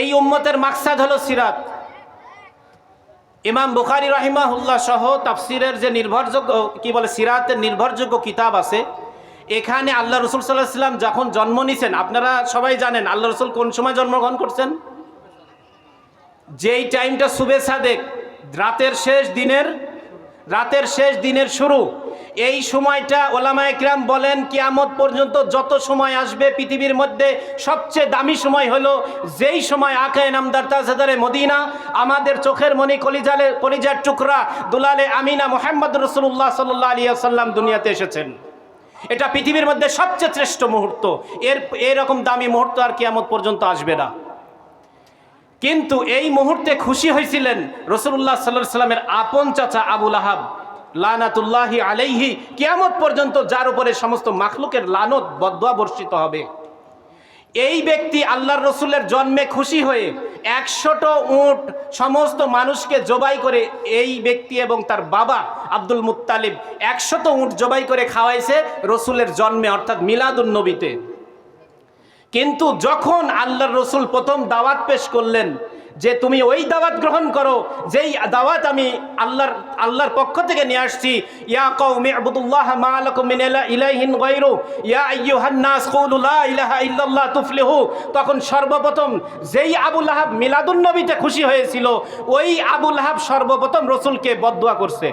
এই উম্মতের মাকসাদ হলো সিরাত। ইমাম বুখারি রাহিমাহুল্লাহ সহ তাফসিরের যে নির্ভরযোগ্য, কি বলে, সিরাতের নির্ভরযোগ্য কিতাব আছে, এখানে আল্লাহ রসুল সাল্লাহ সাল্লাম যখন জন্ম নিছেন, আপনারা সবাই জানেন আল্লাহ রসুল কোন সময় জন্মগ্রহণ করছেন? যেই টাইমটা সুবে সাদেক রাতের শেষ দিনের, রাতের শেষ দিনের শুরু এই সময়টা ওলামা একরাম বলেন, কিয়ামত পর্যন্ত যত সময় আসবে পৃথিবীর মধ্যে, সবচেয়ে দামি সময় হলো যেই সময় আকায় নামদার তাজাদারে মদিনা, আমাদের চোখের মনি কলিজালে, কলিজার টুকরা দুলালে আমিনা মোহাম্মদ রসুল্লাহ সাল্লাহ আলিয়া সাল্লাম দুনিয়াতে এসেছেন। এটা পৃথিবীর মধ্যে সবচেয়ে শ্রেষ্ঠ মুহূর্ত। এর, এরকম দামি মুহূর্ত আর কিয়ামত পর্যন্ত আসবে না। কিন্তু এই মুহূর্তে খুশি হয়েছিলেন রসুল্লাহ সাল্লাহ সাল্লামের আপন চাচা আবুল আহাব লানাতুল্লাহি আলাইহি, কিয়ামত পর্যন্ত যার উপরে সমস্ত মাখলুকের লানত বদয়া বর্ষিত হবে। এই ব্যক্তি আল্লাহর রসুলের জন্মে খুশি হয়ে একশোট উট সমস্ত মানুষকে জবাই করে এই ব্যক্তি এবং তার বাবা আব্দুল মুত্তালিব একশত উট জবাই করে খাওয়াইছে রসুলের জন্মে, অর্থাৎ মিলাদুল নবীতে। কিন্তু যখন আল্লাহর রসুল প্রথম দাওয়াত পেশ করলেন যে তুমি ওই দাওয়াত গ্রহণ করো, যেই দাওয়াত আমি আল্লাহর আল্লাহর পক্ষ থেকে নিয়ে আসছি। ইয়া কওমি আবুদুল্লাহ মা লাকুম মিন ইলাইহিন গায়রু। ইয়া আইয়ুহান নাস কুলু লা ইলাহা ইল্লাল্লাহ তুফলিহু। তখন সর্বপ্রথম যেই আবুল আহাব মিলাদুন নবীতে খুশি হয়েছিল, ওই আবুল আহাব সর্বপ্রথম রসুলকে বদদুয়া করছে।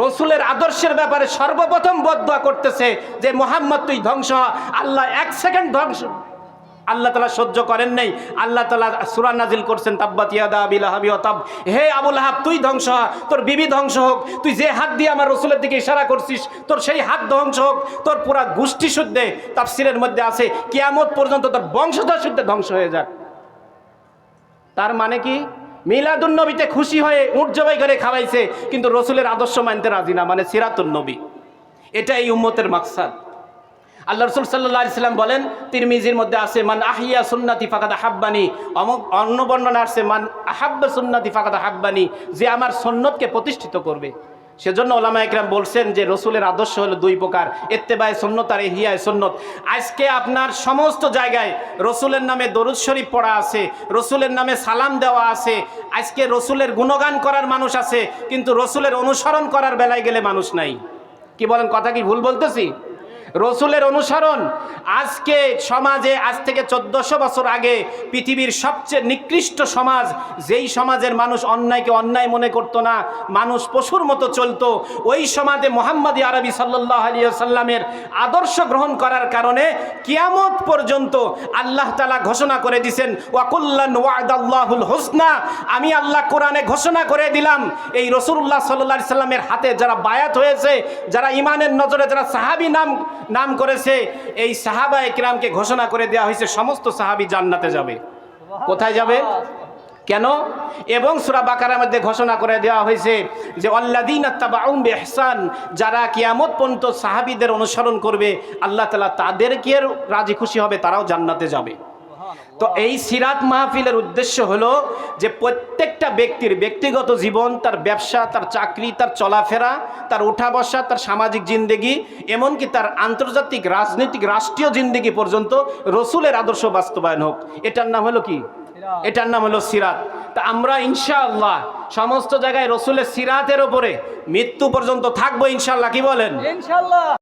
রসুলের আদর্শের ব্যাপারে সর্বপ্রথম বদয়া করতেছে যে, মোহাম্মদ, তুই ধ্বংস আল্লাহ এক সেকেন্ড ধ্বংস আল্লাহ তালা সহ্য করেন নাই। আল্লাহ তালা সুরান নাজিল করছেন, তাব্বাত ইয়াদা আবিল হাবি তাব। হে আবুল হাব তুই ধ্বংস হ, তোর বিবি ধ্বংস হোক, তুই যে হাত দিয়ে আমার রসুলের দিকে ইশারা করছিস, তোর সেই হাত ধ্বংস হোক, তোর পুরা গোষ্ঠী শুদ্ধে, তাফসিরের মধ্যে আছে, কিয়ামত পর্যন্ত তোর বংশধর শুদ্ধে ধ্বংস হয়ে যাক। তার মানে কি? মিলাদুন নবীতে খুশি হয়ে উঠ জবাই করে খাওয়াইছে, কিন্তু রসুলের আদর্শ মানতে রাজি না মানে সিরাতুন নবী। এটা এই উম্মতের মাকসাদ। আল্লাহ রসুল সাল্লাহ ইসলাম বলেন, তিরমিজির মধ্যে আছে, মান আহিয়া সুন্নাতি ফাকাদা হাব্বানি অমুক অন্য বর্ণনা আসছে, মান আহাব্বা সুন্নাতি ফাকাদা হাব্বানি যে আমার সন্ন্যতকে প্রতিষ্ঠিত করবে। সেজন্য ওলামা একরাম বলছেন যে, রসুলের আদর্শ হলো দুই প্রকার এত্তেবায় সন্ন্যত আর হিয়ায় সন্ন্যত আজকে আপনার সমস্ত জায়গায় রসুলের নামে দরুদ শরীফ পড়া আছে, রসুলের নামে সালাম দেওয়া আছে, আজকে রসুলের গুণগান করার মানুষ আছে, কিন্তু রসুলের অনুসরণ করার বেলায় গেলে মানুষ নাই। কি বলেন, কথা কি ভুল বলতেছি? রসুলের অনুসরণ আজকে সমাজে আজ থেকে চোদ্দশো বছর আগে পৃথিবীর সবচেয়ে নিকৃষ্ট সমাজ, যেই সমাজের মানুষ অন্যায়কে অন্যায় মনে করতো না, মানুষ পশুর মতো চলতো, ওই সমাজে মোহাম্মদ আরবি সাল্লাহ সাল্লামের আদর্শ গ্রহণ করার কারণে কিয়ামত পর্যন্ত আল্লাহ তালা ঘোষণা করে দিছেন ওয়াকুল্লান ওয়াদাল্লাহুল হোসনা আমি আল্লাহ কোরআনে ঘোষণা করে দিলাম, এই রসুল্লাহ সাল্লাহ সাল্লামের হাতে যারা বায়াত হয়েছে, যারা ইমানের নজরে, যারা সাহাবি নাম নাম করেছে, এই সাহাবা একরামকে ঘোষণা করে দেওয়া হয়েছে, সমস্ত সাহাবি জান্নাতে যাবে। কোথায় যাবে? কেন? এবং সুরা বাকারার মধ্যে ঘোষণা করে দেওয়া হয়েছে যে অল্লাদিন এহসান যারা কিয়ামত পর্যন্ত সাহাবিদের অনুসরণ করবে, আল্লাহ তালা তাদেরকে রাজি খুশি হবে, তারাও জান্নাতে যাবে। তো এই সিরাত মাহফিলের উদ্দেশ্য হলো যে প্রত্যেকটা ব্যক্তির ব্যক্তিগত জীবন তার ব্যবসা তার চাকরি তার চলাফেরা তার উঠা বসা তার সামাজিক জিন্দেগি এমনকি তার আন্তর্জাতিক রাজনৈতিক রাষ্ট্রীয় জিন্দেগি পর্যন্ত রসুলের আদর্শ বাস্তবায়ন হোক। এটার নাম হলো কি? এটার নাম হলো সিরাত। তা আমরা ইনশাআল্লাহ সমস্ত জায়গায় রসুলের সিরাতের ওপরে মৃত্যু পর্যন্ত থাকব ইনশাআল্লাহ কি বলেন? ইনশাল্লাহ